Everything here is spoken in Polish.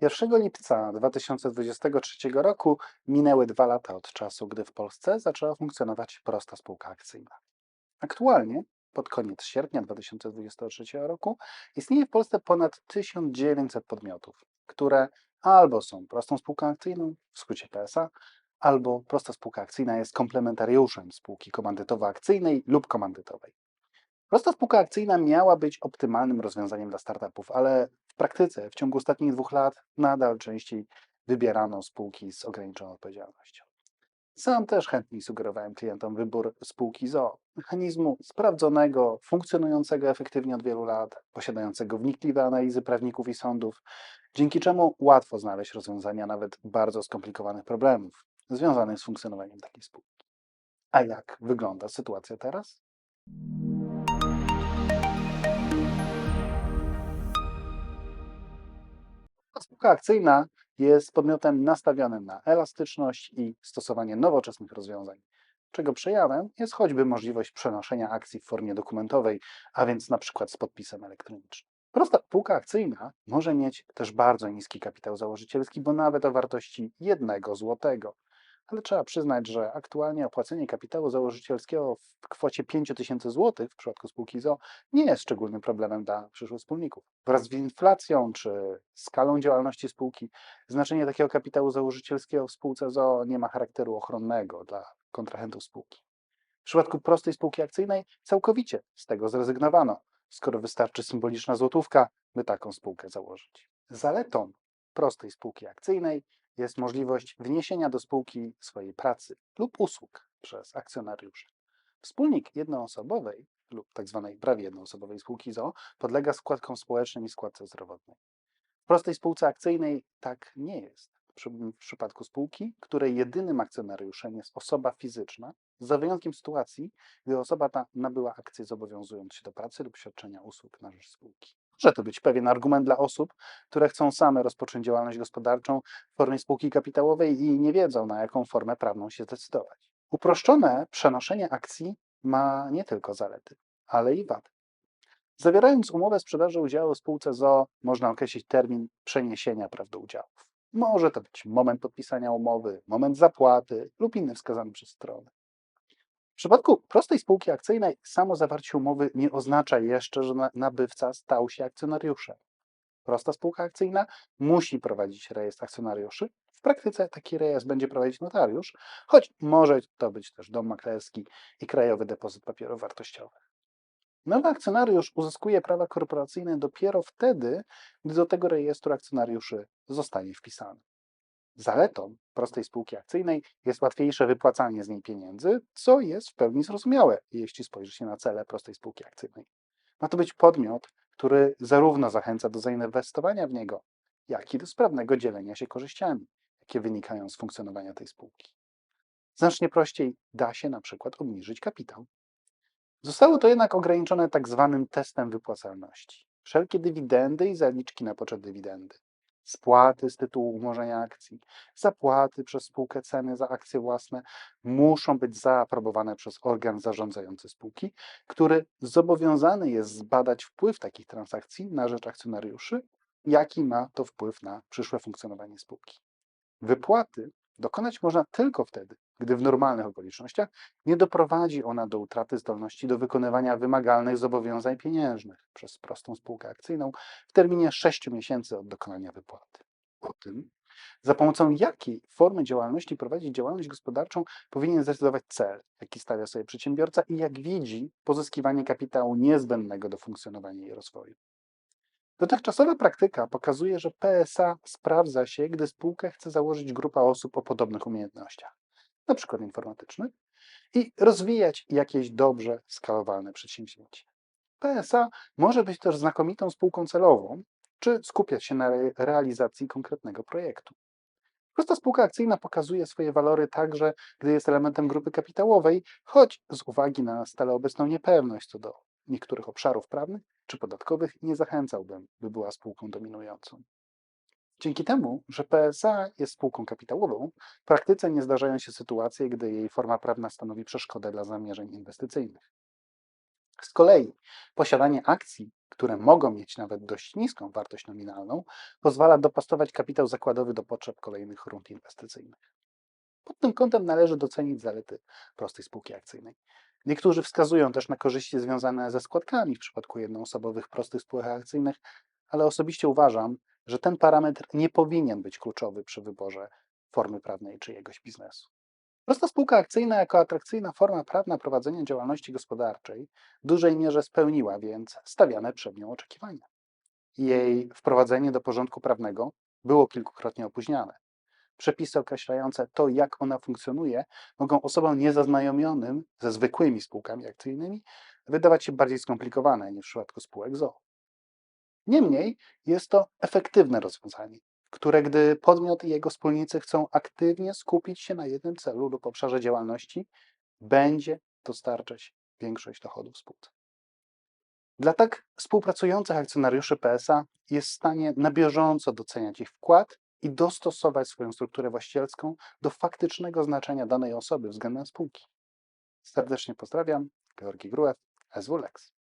1 lipca 2023 roku minęły dwa lata od czasu, gdy w Polsce zaczęła funkcjonować prosta spółka akcyjna. Aktualnie, pod koniec sierpnia 2023 roku, istnieje w Polsce ponad 1900 podmiotów, które albo są prostą spółką akcyjną, w skrócie PSA, albo prosta spółka akcyjna jest komplementariuszem spółki komandytowo-akcyjnej lub komandytowej. Prosta spółka akcyjna miała być optymalnym rozwiązaniem dla startupów, ale w praktyce w ciągu ostatnich dwóch lat nadal częściej wybierano spółki z ograniczoną odpowiedzialnością. Sam też chętnie sugerowałem klientom wybór spółki ZO, mechanizmu sprawdzonego, funkcjonującego efektywnie od wielu lat, posiadającego wnikliwe analizy prawników i sądów, dzięki czemu łatwo znaleźć rozwiązania nawet bardzo skomplikowanych problemów związanych z funkcjonowaniem takiej spółki. A jak wygląda sytuacja teraz? Spółka akcyjna jest podmiotem nastawionym na elastyczność i stosowanie nowoczesnych rozwiązań, czego przejawem jest choćby możliwość przenoszenia akcji w formie dokumentowej, a więc na przykład z podpisem elektronicznym. Prosta spółka akcyjna może mieć też bardzo niski kapitał założycielski, bo nawet o wartości 1 złotego ale trzeba przyznać, że aktualnie opłacenie kapitału założycielskiego w kwocie 5000 zł w przypadku spółki ZO nie jest szczególnym problemem dla przyszłych wspólników. Wraz z inflacją czy skalą działalności spółki, znaczenie takiego kapitału założycielskiego w spółce ZO nie ma charakteru ochronnego dla kontrahentów spółki. W przypadku prostej spółki akcyjnej całkowicie z tego zrezygnowano, skoro wystarczy symboliczna złotówka, by taką spółkę założyć. Zaletą prostej spółki akcyjnej jest możliwość wniesienia do spółki swojej pracy lub usług przez akcjonariuszy. Wspólnik jednoosobowej lub tzw. prawie jednoosobowej spółki ZO podlega składkom społecznym i składce zdrowotnej. W prostej spółce akcyjnej tak nie jest. W przypadku spółki, której jedynym akcjonariuszem jest osoba fizyczna, za wyjątkiem sytuacji, gdy osoba ta nabyła akcję zobowiązując się do pracy lub świadczenia usług na rzecz spółki. Może to być pewien argument dla osób, które chcą same rozpocząć działalność gospodarczą w formie spółki kapitałowej i nie wiedzą, na jaką formę prawną się zdecydować. Uproszczone przenoszenie akcji ma nie tylko zalety, ale i wady. Zawierając umowę sprzedaży udziału w spółce ZO, można określić termin przeniesienia praw do udziałów. Może to być moment podpisania umowy, moment zapłaty lub inny wskazany przez stronę. W przypadku prostej spółki akcyjnej samo zawarcie umowy nie oznacza jeszcze, że nabywca stał się akcjonariuszem. Prosta spółka akcyjna musi prowadzić rejestr akcjonariuszy. W praktyce taki rejestr będzie prowadzić notariusz, choć może to być też dom maklerski i krajowy depozyt papierów wartościowych. Nowy akcjonariusz uzyskuje prawa korporacyjne dopiero wtedy, gdy do tego rejestru akcjonariuszy zostanie wpisany. Zaletą prostej spółki akcyjnej jest łatwiejsze wypłacanie z niej pieniędzy, co jest w pełni zrozumiałe, jeśli spojrzy się na cele prostej spółki akcyjnej. Ma to być podmiot, który zarówno zachęca do zainwestowania w niego, jak i do sprawnego dzielenia się korzyściami, jakie wynikają z funkcjonowania tej spółki. Znacznie prościej da się na przykład obniżyć kapitał. Zostało to jednak ograniczone tak zwanym testem wypłacalności. Wszelkie dywidendy i zaliczki na poczet dywidendy, spłaty z tytułu umorzenia akcji, zapłaty przez spółkę ceny za akcje własne muszą być zaaprobowane przez organ zarządzający spółki, który zobowiązany jest zbadać wpływ takich transakcji na rzecz akcjonariuszy, jaki ma to wpływ na przyszłe funkcjonowanie spółki. Wypłaty dokonać można tylko wtedy, gdy w normalnych okolicznościach nie doprowadzi ona do utraty zdolności do wykonywania wymagalnych zobowiązań pieniężnych przez prostą spółkę akcyjną w terminie 6 miesięcy od dokonania wypłaty. O tym, za pomocą jakiej formy działalności prowadzić działalność gospodarczą, powinien zdecydować cel, jaki stawia sobie przedsiębiorca i jak widzi pozyskiwanie kapitału niezbędnego do funkcjonowania i rozwoju. Dotychczasowa praktyka pokazuje, że PSA sprawdza się, gdy spółkę chce założyć grupa osób o podobnych umiejętnościach, np. informatycznych, i rozwijać jakieś dobrze skalowalne przedsięwzięcie. PSA może być też znakomitą spółką celową, czy skupiać się na realizacji konkretnego projektu. Prosta spółka akcyjna pokazuje swoje walory także, gdy jest elementem grupy kapitałowej, choć z uwagi na stale obecną niepewność co do niektórych obszarów prawnych czy podatkowych nie zachęcałbym, by była spółką dominującą. Dzięki temu, że PSA jest spółką kapitałową, w praktyce nie zdarzają się sytuacje, gdy jej forma prawna stanowi przeszkodę dla zamierzeń inwestycyjnych. Z kolei posiadanie akcji, które mogą mieć nawet dość niską wartość nominalną, pozwala dopasować kapitał zakładowy do potrzeb kolejnych rund inwestycyjnych. Pod tym kątem należy docenić zalety prostej spółki akcyjnej. Niektórzy wskazują też na korzyści związane ze składkami w przypadku jednoosobowych prostych spółek akcyjnych, ale osobiście uważam, że ten parametr nie powinien być kluczowy przy wyborze formy prawnej czyjegoś biznesu. Prosta spółka akcyjna jako atrakcyjna forma prawna prowadzenia działalności gospodarczej w dużej mierze spełniła więc stawiane przed nią oczekiwania. Jej wprowadzenie do porządku prawnego było kilkukrotnie opóźniane. Przepisy określające to, jak ona funkcjonuje, mogą osobom niezaznajomionym ze zwykłymi spółkami akcyjnymi wydawać się bardziej skomplikowane niż w przypadku spółek ZOO. Niemniej jest to efektywne rozwiązanie, które gdy podmiot i jego wspólnicy chcą aktywnie skupić się na jednym celu lub obszarze działalności, będzie dostarczać większość dochodów spółce. Dla tak współpracujących akcjonariuszy PSA jest w stanie na bieżąco doceniać ich wkład i dostosować swoją strukturę właścicielską do faktycznego znaczenia danej osoby względem spółki. Serdecznie pozdrawiam, Georgi Gruew, SW Lex.